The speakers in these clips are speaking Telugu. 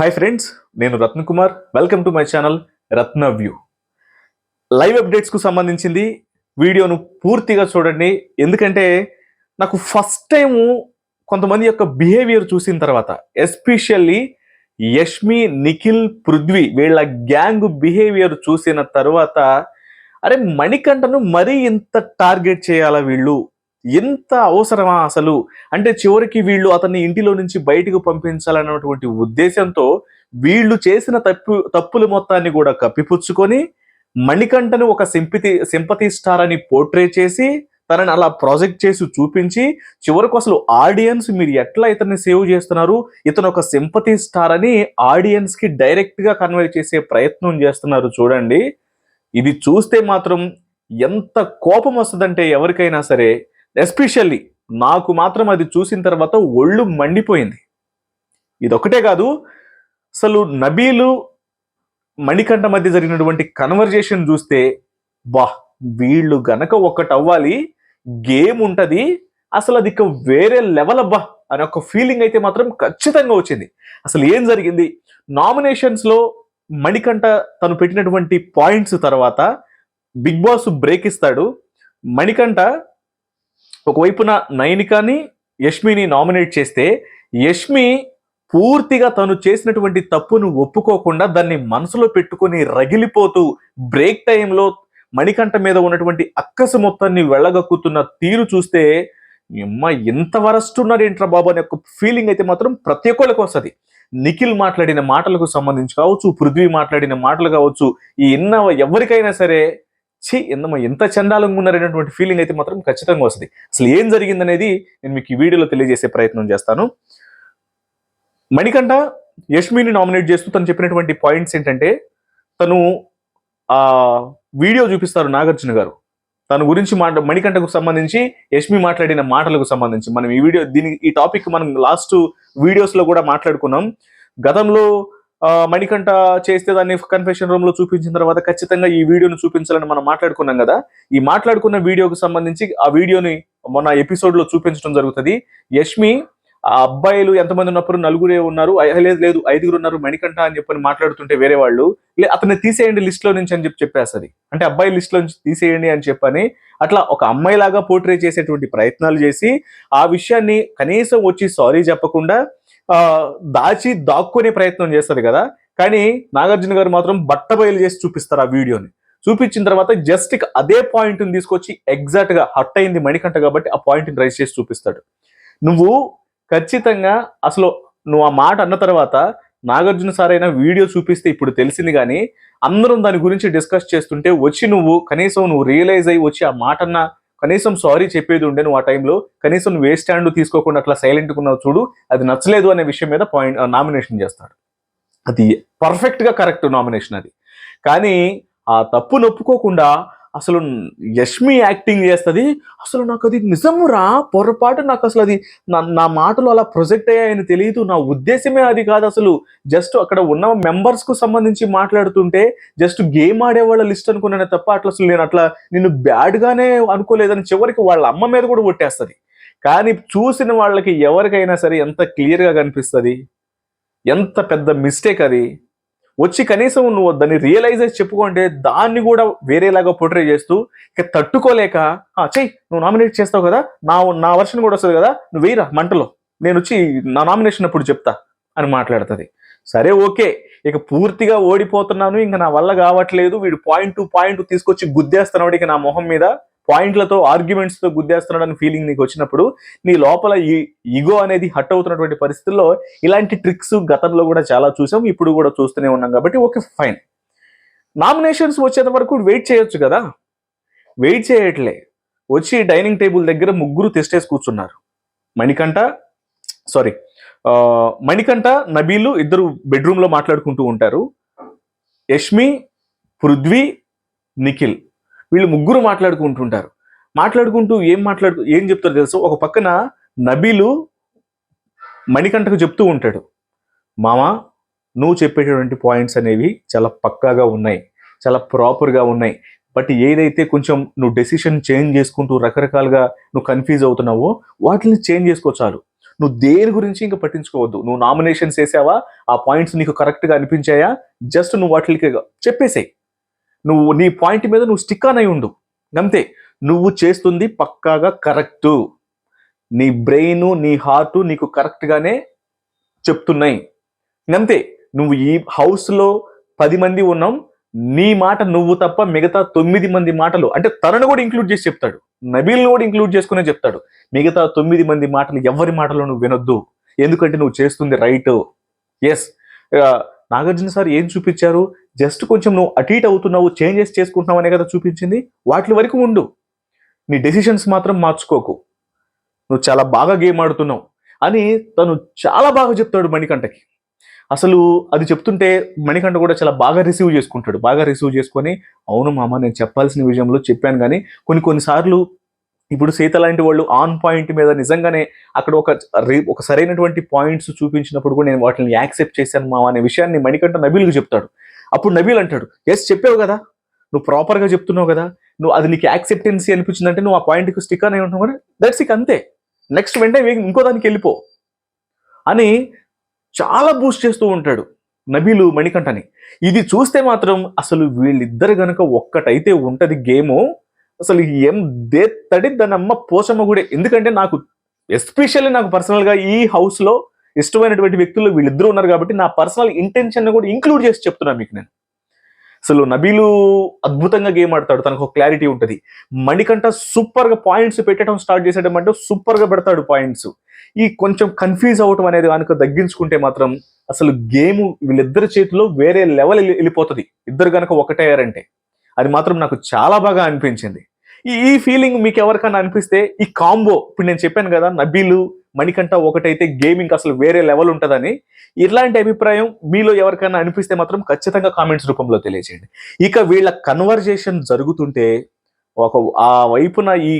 హాయ్ ఫ్రెండ్స్ నేను Ratna Kumar. Welcome to my channel Ratna view live అప్డేట్స్కు సంబంధించింది వీడియోను పూర్తిగా చూడండి. ఎందుకంటే నాకు ఫస్ట్ టైము కొంతమంది యొక్క బిహేవియర్ చూసిన తర్వాత ఎస్పెషల్లీ యష్మి నిఖిల్ పృథ్వీ వీళ్ళ గ్యాంగ్ బిహేవియర్ చూసిన తర్వాత అరే మణికంఠను మరీ ఇంత టార్గెట్ చేయాలా వీళ్ళు? ఎంత అవసరమా అసలు? అంటే చివరికి వీళ్ళు అతన్ని ఇంటిలో నుంచి బయటకు పంపించాలన్నటువంటి ఉద్దేశంతో వీళ్ళు చేసిన తప్పు తప్పుల మొత్తాన్ని కూడా కప్పిపుచ్చుకొని మణికంఠను ఒక సింపతి సింపతి స్టార్ అని పోర్ట్రే చేసి తనని అలా ప్రాజెక్ట్ చేసి చూపించి చివరకు అసలు ఆడియన్స్ మీరు ఎట్లా ఇతన్ని సేవ్ చేస్తున్నారు? ఇతను ఒక సింపతి స్టార్ అని ఆడియన్స్కి డైరెక్ట్గా కన్వే చేసే ప్రయత్నం చేస్తున్నారు చూడండి. ఇది చూస్తే మాత్రం ఎంత కోపం వస్తుందంటే ఎవరికైనా సరే ఎస్పెషల్లీ నాకు మాత్రం అది చూసిన తర్వాత ఒళ్ళు మండిపోయింది. ఇదొక్కటే కాదు అసలు నబీలు మణికంఠ మధ్య జరిగినటువంటి కన్వర్జేషన్ చూస్తే బా వీళ్ళు గనక ఒక్కటి అవ్వాలి గేమ్ ఉంటుంది అసలు అది ఇక వేరే లెవెల్ అబ్బా అనే ఒక ఫీలింగ్ అయితే మాత్రం ఖచ్చితంగా వచ్చింది. అసలు ఏం జరిగింది? నామినేషన్స్లో మణికంఠ తను పెట్టినటువంటి పాయింట్స్ తర్వాత బిగ్ బాస్ బ్రేక్ ఇస్తాడు. మణికంఠ ఒకవైపున నయనికాని యష్మిని నామినేట్ చేస్తే యష్మి పూర్తిగా తను చేసినటువంటి తప్పును ఒప్పుకోకుండా దాన్ని మనసులో పెట్టుకొని రగిలిపోతూ బ్రేక్ టైంలో మణికంఠ మీద ఉన్నటువంటి అక్కసు మొత్తాన్ని వెళ్ళగక్కుతున్న తీరు చూస్తే అమ్మ ఎంత వరస్ట్ ఉన్నారేంట్రా బాబు అనే ఒక ఫీలింగ్ అయితే మాత్రం ప్రతి ఒక్కళ్ళకి వస్తుంది. నిఖిల్ మాట్లాడిన మాటలకు సంబంధించి కావచ్చు పృథ్వీ మాట్లాడిన మాటలు కావచ్చు ఈ ఎన్న ఎవరికైనా సరే ఛీ ఎందమ్మ ఎంత చండాలంగా ఉన్నారనేటువంటి ఫీలింగ్ అయితే మాత్రం ఖచ్చితంగా వస్తుంది. అసలు ఏం జరిగిందనేది నేను మీకు ఈ వీడియోలో తెలియజేసే ప్రయత్నం చేస్తాను. మణికంఠ యష్మిని నామినేట్ చేస్తూ తను చెప్పినటువంటి పాయింట్స్ ఏంటంటే తను ఆ వీడియో చూపిస్తారు నాగార్జున గారు. తన గురించి మాట మణికంఠకు సంబంధించి యష్మి మాట్లాడిన మాటలకు సంబంధించి. మనం ఈ వీడియో దీని ఈ టాపిక్ మనం లాస్ట్ వీడియోస్లో కూడా మాట్లాడుకున్నాం. గతంలో మణికంఠ చేస్తే దాన్ని కన్ఫెషన్ రూమ్లో చూపించిన తర్వాత ఖచ్చితంగా ఈ వీడియోని చూపించాలని మనం మాట్లాడుకున్నాం కదా. ఈ మాట్లాడుకున్న వీడియోకి సంబంధించి ఆ వీడియోని మొన్న ఎపిసోడ్లో చూపించడం జరుగుతుంది. యష్మి ఆ అబ్బాయిలు ఎంతమంది ఉన్నప్పుడు నలుగురే ఉన్నారు లేదు లేదు ఐదుగురు ఉన్నారు మణికంఠ అని చెప్పని మాట్లాడుతుంటే వేరే వాళ్ళు లే అతన్ని తీసేయండి లిస్ట్లో నుంచి అని చెప్పి చెప్పేస్తుంది. అంటే అబ్బాయి లిస్ట్లో నుంచి తీసేయండి అని చెప్పని అట్లా ఒక అమ్మాయి లాగా పోర్ట్రే చేసేటువంటి ప్రయత్నాలు చేసి ఆ విషయాన్ని కనీసం వచ్చి సారీ చెప్పకుండా దాచి దాక్కునే ప్రయత్నం చేస్తారు కదా. కానీ నాగార్జున గారు మాత్రం బట్టబయలు చేసి చూపిస్తారు ఆ వీడియోని. చూపించిన తర్వాత జస్ట్ అదే పాయింట్ని తీసుకొచ్చి ఎగ్జాక్ట్గా హట్ అయింది మణికంఠ కాబట్టి ఆ పాయింట్ని రైజ్ చేసి చూపిస్తాడు. నువ్వు ఖచ్చితంగా అసలు నువ్వు ఆ మాట అన్న తర్వాత నాగార్జున సార్ అయినా వీడియో చూపిస్తే ఇప్పుడు తెలిసింది కానీ అందరం దాని గురించి డిస్కస్ చేస్తుంటే వచ్చి నువ్వు కనీసం నువ్వు రియలైజ్ అయ్యి వచ్చి ఆ మాట అన్న కనీసం సారీ చెప్పేది ఉండే నువ్వు ఆ టైంలో కనీసం నువ్వు ఏ స్టాండ్ తీసుకోకుండా అట్లా సైలెంట్ ఉన్నావు చూడు అది నచ్చలేదు అనే విషయం మీద పాయింట్ నామినేషన్ చేస్తాడు. అది పర్ఫెక్ట్గా కరెక్ట్ నామినేషన్ అది. కానీ ఆ తప్పు నొప్పుకోకుండా అసలు యష్మి యాక్టింగ్ చేస్తుంది. అసలు నాకు అది నిజమురా? పొరపాటు నాకు అసలు అది నా నా మాటలు అలా ప్రొజెక్ట్ అయ్యాయని తెలియదు నా ఉద్దేశమే అది కాదు అసలు. జస్ట్ అక్కడ ఉన్న మెంబర్స్కు సంబంధించి మాట్లాడుతుంటే జస్ట్ గేమ్ ఆడేవాళ్ళ లిస్ట్ అనుకున్నానే తప్ప అట్లా అసలు నేను అట్లా నిన్ను బ్యాడ్గానే అనుకోలేదని చివరికి వాళ్ళ అమ్మ మీద కూడా కొట్టేస్తుంది కానీ చూసిన వాళ్ళకి ఎవరికైనా సరే ఎంత క్లియర్గా కనిపిస్తుంది? ఎంత పెద్ద మిస్టేక్ అది? వచ్చి కనీసం నువ్వు దాన్ని రియలైజ్ చేసి చెప్పుకుంటే దాన్ని కూడా వేరేలాగా పోర్ట్రే చేస్తూ ఇక తట్టుకోలేక "ఆ, చెయ్యి నువ్వు నామినేట్ చేస్తావు కదా నా నా వర్షన్ కూడా వస్తుంది కదా నువ్వు వేయరా మంటలో నేను వచ్చి నా నామినేషన్ అప్పుడు చెప్తా అని మాట్లాడుతుంది. సరే ఓకే ఇక పూర్తిగా ఓడిపోతున్నాను ఇంకా నా వల్ల కావట్లేదు వీడు పాయింట్ టు పాయింట్ తీసుకొచ్చి గుద్దేస్తున్నాడు ఇక నా మొహం మీద. పాయింట్లతో ఆర్గ్యుమెంట్స్తో గుద్దేస్తున్నాడని ఫీలింగ్ నీకు వచ్చినప్పుడు నీ లోపల ఈ ఇగో అనేది హట్ అవుతున్నటువంటి పరిస్థితుల్లో ఇలాంటి ట్రిక్స్ గతంలో కూడా చాలా చూసాం ఇప్పుడు కూడా చూస్తూనే ఉన్నాం కాబట్టి ఓకే ఫైన్. నామినేషన్స్ వచ్చేంత వరకు వెయిట్ చేయొచ్చు కదా? వెయిట్ చేయట్లే. వచ్చి డైనింగ్ టేబుల్ దగ్గర ముగ్గురు తెస్టేసి కూర్చున్నారు. మణికంఠ సారీ మణికంఠ నబీలు ఇద్దరు బెడ్రూమ్లో మాట్లాడుకుంటూ ఉంటారు. యష్మి పృథ్వీ నిఖిల్. వీళ్ళు ముగ్గురు మాట్లాడుకుంటుంటారు. మాట్లాడుకుంటూ ఏం మాట్లాడుకు ఏం చెప్తారో తెలుసు? ఒక పక్కన నబీలు మణికంఠకు చెప్తూ ఉంటాడు. మామ నువ్వు చెప్పేటటువంటి పాయింట్స్ అనేవి చాలా పక్కాగా ఉన్నాయి. చాలా ప్రాపర్గా ఉన్నాయి. బట్ ఏదైతే కొంచెం నువ్వు డెసిషన్ చేంజ్ చేసుకుంటూ రకరకాలుగా నువ్వు కన్ఫ్యూజ్ అవుతున్నావో వాటిని చేంజ్ చేసుకో చాలు. నువ్వు దేని గురించి ఇంకా పట్టించుకోవద్దు. నువ్వు నామినేషన్స్ వేసావా? ఆ పాయింట్స్ నీకు కరెక్ట్గా అనిపించాయా? జస్ట్ నువ్వు వాటికి చెప్పేసాయి. నువ్వు నీ పాయింట్ మీద నువ్వు స్టిక్ ఆన్ అయి ఉండు. అంతే. నువ్వు చేస్తుంది పక్కాగా కరెక్టు నీ బ్రెయిన్ నీ హార్ట్ నీకు కరెక్ట్గానే చెప్తున్నాయి. అంతే. నువ్వు ఈ హౌస్లో పది మంది ఉన్నాం. నీ మాట నువ్వు తప్ప మిగతా తొమ్మిది మంది మాటలు అంటే తనను కూడా ఇంక్లూడ్ చేసి చెప్తాడు. నబీల్ని కూడా ఇంక్లూడ్ చేసుకునే చెప్తాడు. మిగతా తొమ్మిది మంది మాటలు ఎవరి మాటలు నువ్వు వినొద్దు. ఎందుకంటే నువ్వు చేస్తుంది రైట్ ఎస్ నాగార్జున సార్ ఏం చూపించారు? జస్ట్ కొంచెం నువ్వు అటీట్ అవుతున్నావు చేంజెస్ చేసుకుంటున్నావు అనే కదా చూపించింది. వాటి వరకు ఉండు. నీ డెసిషన్స్ మాత్రం మార్చుకోకు. నువ్వు చాలా బాగా గేమ్ ఆడుతున్నావు అని తను చాలా బాగా చెప్తాడు మణికంఠకి. అసలు అది చెప్తుంటే మణికంఠ కూడా చాలా బాగా రిసీవ్ చేసుకుంటాడు. బాగా రిసీవ్ చేసుకొని అవును మామ నేను చెప్పాల్సిన విషయంలో చెప్పాను కానీ కొన్ని కొన్నిసార్లు ఇప్పుడు సీత లాంటి వాళ్ళు ఆన్ పాయింట్ మీద నిజంగానే అక్కడ ఒక ఒక సరైనటువంటి పాయింట్స్ చూపించినప్పుడు కూడా నేను వాటిని యాక్సెప్ట్ చేశాను మామ అనే విషయాన్ని మణికంఠ నబీల్కి చెప్తాడు. అప్పుడు నబీల్ అంటాడు ఎస్ చెప్పావు కదా. నువ్వు ప్రాపర్గా చెప్తున్నావు కదా. నువ్వు అది నీకు యాక్సెప్టెన్సీ అనిపించిందంటే నువ్వు ఆ పాయింట్కి స్టిక్ అని ఉంటావు కదా దట్స్ ఇక అంతే. నెక్స్ట్ వెంటనే ఇంకో దానికి వెళ్ళిపో. అని చాలా బూస్ట్ చేస్తూ ఉంటాడు నబీలు మణికంఠని. ఇది చూస్తే మాత్రం అసలు వీళ్ళిద్దరు గనక ఒక్కటైతే ఉంటది గేము అసలు ఏం దేత్తడి దాని అమ్మ పోచమ్మ కూడా ఎందుకంటే నాకు ఎస్పెషల్లీ నాకు పర్సనల్గా ఈ హౌస్లో ఇష్టమైనటువంటి వ్యక్తులు వీళ్ళిద్దరూ ఉన్నారు కాబట్టి నా పర్సనల్ ఇంటెన్షన్ కూడా ఇంక్లూడ్ చేసి చెప్తున్నా మీకు నేను. అసలు నబీలు అద్భుతంగా గేమ్ ఆడతాడు తనకు ఒక క్లారిటీ ఉంటుంది. మణికంట సూపర్గా పాయింట్స్ పెట్టడం స్టార్ట్ చేసేటం అంటే సూపర్గా పెడతాడు పాయింట్స్. ఈ కొంచెం కన్ఫ్యూజ్ అవ్వటం అనేది కనుక తగ్గించుకుంటే మాత్రం అసలు గేమ్ వీళ్ళిద్దరి చేతిలో వేరే లెవెల్ వెళ్ళిపోతుంది. ఇద్దరు కనుక ఒకటయ్యారంటే అది మాత్రం నాకు చాలా బాగా అనిపించింది. ఈ ఈ ఫీలింగ్ మీకు ఎవరికైనా అనిపిస్తే ఈ కాంబో ఇప్పుడు నేను చెప్పాను కదా నబీలు మణికంఠ ఒకటైతే గేమింగ్ అసలు వేరే లెవెల్ ఉంటుందని ఇట్లాంటి అభిప్రాయం మీలో ఎవరికైనా అనిపిస్తే మాత్రం ఖచ్చితంగా కామెంట్స్ రూపంలో తెలియజేయండి ఇక వీళ్ళ కన్వర్జేషన్ జరుగుతుంటే ఒక ఆ వైపున ఈ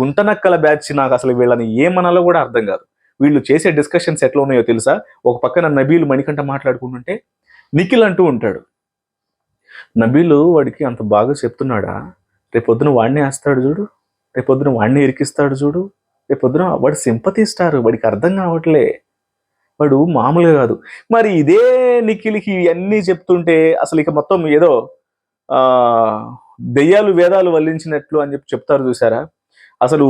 గుంటనక్కల బ్యాచ్ నాకు అసలు వీళ్ళని ఏమనాలో కూడా అర్థం కాదు. వీళ్ళు చేసే డిస్కషన్స్ ఎట్లా ఉన్నాయో తెలుసా? ఒక పక్కన నబీలు మణికంఠ మాట్లాడుకుంటుంటే నిఖిల్ అంటూ ఉంటాడు. నబీలు వాడికి అంత బాగా చెప్తున్నాడా? రేపొద్దున వాడినే వేస్తాడు చూడు. రేపొద్దున వాడిని ఇరికిస్తాడు చూడు. రేపు పొద్దున వాడు సింపతి ఇస్తారు. వాడికి అర్థం కావట్లే. వాడు మామూలుగా కాదు. మరి ఇదే నిఖిల్కి ఇవన్నీ చెప్తుంటే అసలు ఇక మొత్తం ఏదో ఆ దెయ్యాలు వేదాలు వల్లించినట్లు అని చెప్పి చెప్తారు చూసారా? అసలు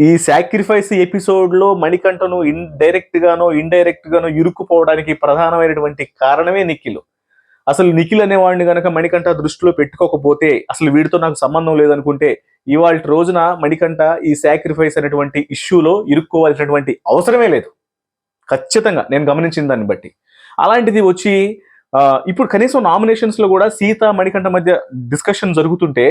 ఈ సాక్రిఫైస్ ఎపిసోడ్లో మణికంఠను ఇన్ డైరెక్ట్ గానో ఇరుక్కుపోవడానికి ప్రధానమైనటువంటి కారణమే నిఖిల్. అసలు నిఖిల్ అనేవాడిని గనక మణికంఠ దృష్టిలో పెట్టుకోకపోతే అసలు వీడితో నాకు సంబంధం లేదనుకుంటే ఇవాళ రోజున మణికంఠ ఈ సాక్రిఫైస్ అనేటువంటి ఇష్యూలో ఇరుక్కోవాల్సినటువంటి అవసరమే లేదు. ఖచ్చితంగా నేను గమనించిన దాన్ని బట్టి. అలాంటిది వచ్చి ఇప్పుడు కనీసం నామినేషన్స్లో కూడా సీత మణికంఠ మధ్య డిస్కషన్ జరుగుతుంటే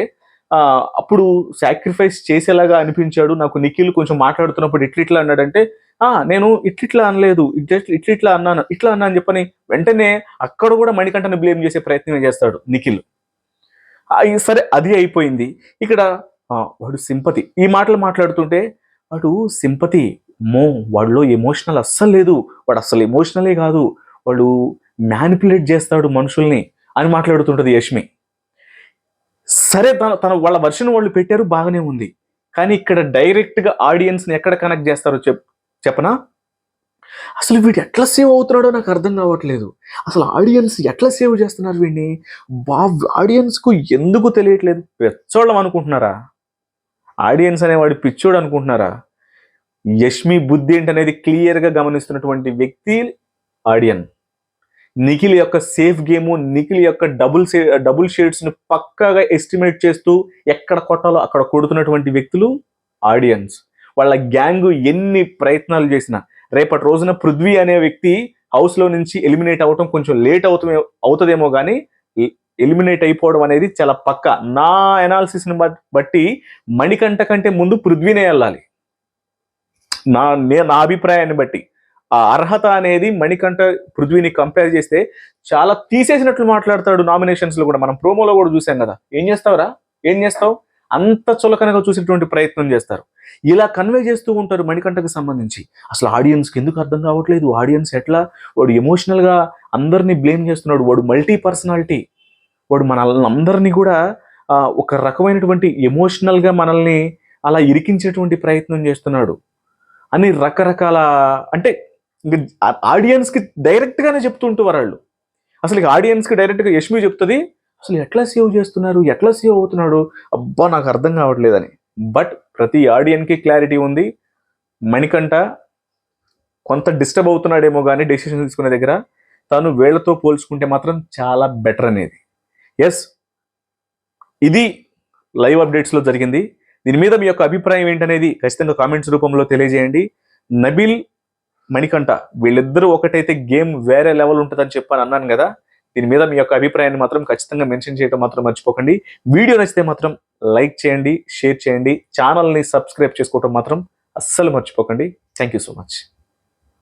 అప్పుడు సాక్రిఫైస్ చేసేలాగా అనిపించాడు. నాకు నిఖిల్ కొంచెం మాట్లాడుతున్నప్పుడు ఇట్లా ఇట్లా అన్నాడంటే ఆ నేను ఇట్లిట్లా అనలేదు ఇట్లా ఇట్లిట్లా అన్నాను ఇట్లా అన్నా అని చెప్పని వెంటనే అక్కడ కూడా మణికంఠను బ్లేమ్ చేసే ప్రయత్నం చేస్తాడు నిఖిల్. సరే అది అయిపోయింది. ఇక్కడ వాడు సింపతి. ఈ మాటలు మాట్లాడుతుంటే వాడు సింపతి. మో వాడిలో ఎమోషనల్ అస్సలు లేదు. వాడు అస్సలు ఎమోషనలే కాదు. వాడు మ్యానిపులేట్ చేస్తాడు మనుషుల్ని అని మాట్లాడుతుంటది యష్మి. సరే తన తన వాళ్ళ వర్షన్ వాళ్ళు పెట్టారు బాగానే ఉంది. కానీ ఇక్కడ డైరెక్ట్గా ఆడియన్స్ని ఎక్కడ కనెక్ట్ చేస్తారో చెప్ చెప్పనా? అసలు వీడు ఎట్లా సేవ్ అవుతున్నాడో నాకు అర్థం కావట్లేదు. అసలు ఆడియన్స్ ఎట్లా సేవ్ చేస్తున్నారు వీడిని? బా ఆడియన్స్కు ఎందుకు తెలియట్లేదు? పెచ్చోళ్ళం అనుకుంటున్నారా? ఆడియన్స్ అనేవాడు పిచ్చోడు అనుకుంటున్నారా? యష్మి బుద్ధి ఏంటనేది క్లియర్గా గమనిస్తున్నటువంటి వ్యక్తి ఆడియన్. నిఖిల్ యొక్క సేఫ్ గేమ్ నిఖిల్ యొక్క డబుల్ సే డబుల్ షేడ్స్ని పక్కాగా ఎస్టిమేట్ చేస్తూ ఎక్కడ కొట్టాలో అక్కడ కొడుతున్నటువంటి వ్యక్తులు ఆడియన్స్. వాళ్ళ గ్యాంగు ఎన్ని ప్రయత్నాలు చేసినా రేపటి రోజున పృథ్వీ అనే వ్యక్తి హౌస్లో నుంచి ఎలిమినేట్ అవటం కొంచెం లేట్ అవుతుమే అవుతుందేమో కానీ ఎలిమినేట్ అయిపోవడం అనేది చాలా పక్క. నా అనాలిసిస్ని బట్- బట్టి మణికంఠ కంటే ముందు పృథ్వీనే వెళ్ళాలి. నా నే- నా అభిప్రాయాన్ని బట్టి. ఆ అర్హత అనేది మణికంఠ పృథ్వీని కంపేర్ చేస్తే చాలా తీసేసినట్లు మాట్లాడతాడు నామినేషన్స్లో కూడా. మనం ప్రోమోలో కూడా చూసాం కదా. ఏం చేస్తావురా? ఏం చేస్తావు? అంత చులకనగా చూసేటువంటి ప్రయత్నం చేస్తారు. ఇలా కన్వే చేస్తూ ఉంటారు మణికంఠకు సంబంధించి. అసలు ఆడియన్స్కి ఎందుకు అర్థం కావట్లేదు? ఆడియన్స్ ఎట్లా? వాడు ఎమోషనల్గా అందరినీ బ్లేమ్ చేస్తున్నాడు. వాడు మల్టీ పర్సనాలిటీ వాడు మనల్ని అందరినీ కూడా ఒక రకమైనటువంటి ఎమోషనల్గా మనల్ని అలా ఇరికించేటువంటి ప్రయత్నం చేస్తున్నాడు. అని రకరకాల అంటే ఆడియన్స్కి డైరెక్ట్గానే చెప్తుంటారు చెప్తుంటూ వాళ్ళు అసలు ఇక డైరెక్ట్గా యష్మి చెప్తుంది అసలు ఎట్లా సేవ్ చేస్తున్నారు? ఎట్లా సేవ్ అవుతున్నాడు? అబ్బా నాకు అర్థం కావట్లేదని. బట్ ప్రతి ఆడియన్కి క్లారిటీ ఉంది. మణికంఠ కొంత డిస్టర్బ్ అవుతున్నాడేమో కానీ డెసిషన్ తీసుకునే దగ్గర తను వేళ్ళతో పోల్చుకుంటే మాత్రం చాలా బెటర్ అనేది. ఎస్ ఇది లైవ్ అప్డేట్స్లో జరిగింది. దీని మీద మీ యొక్క అభిప్రాయం ఏంటనేది ఖచ్చితంగా కామెంట్స్ రూపంలో తెలియజేయండి. నబిల్ మణికంఠ వీళ్ళిద్దరూ ఒకటైతే గేమ్ వేరే లెవెల్ ఉంటుందని చెప్పని అన్నాను కదా. దీని మీద మీ యొక్క అభిప్రాయాన్ని మాత్రం ఖచ్చితంగా మెన్షన్ చేయడం మాత్రం మర్చిపోకండి. వీడియో నచ్చితే మాత్రం లైక్ చేయండి షేర్ చేయండి ఛానల్ని సబ్స్క్రైబ్ చేసుకోవటం మాత్రం అస్సలు మర్చిపోకండి. Thank you so much.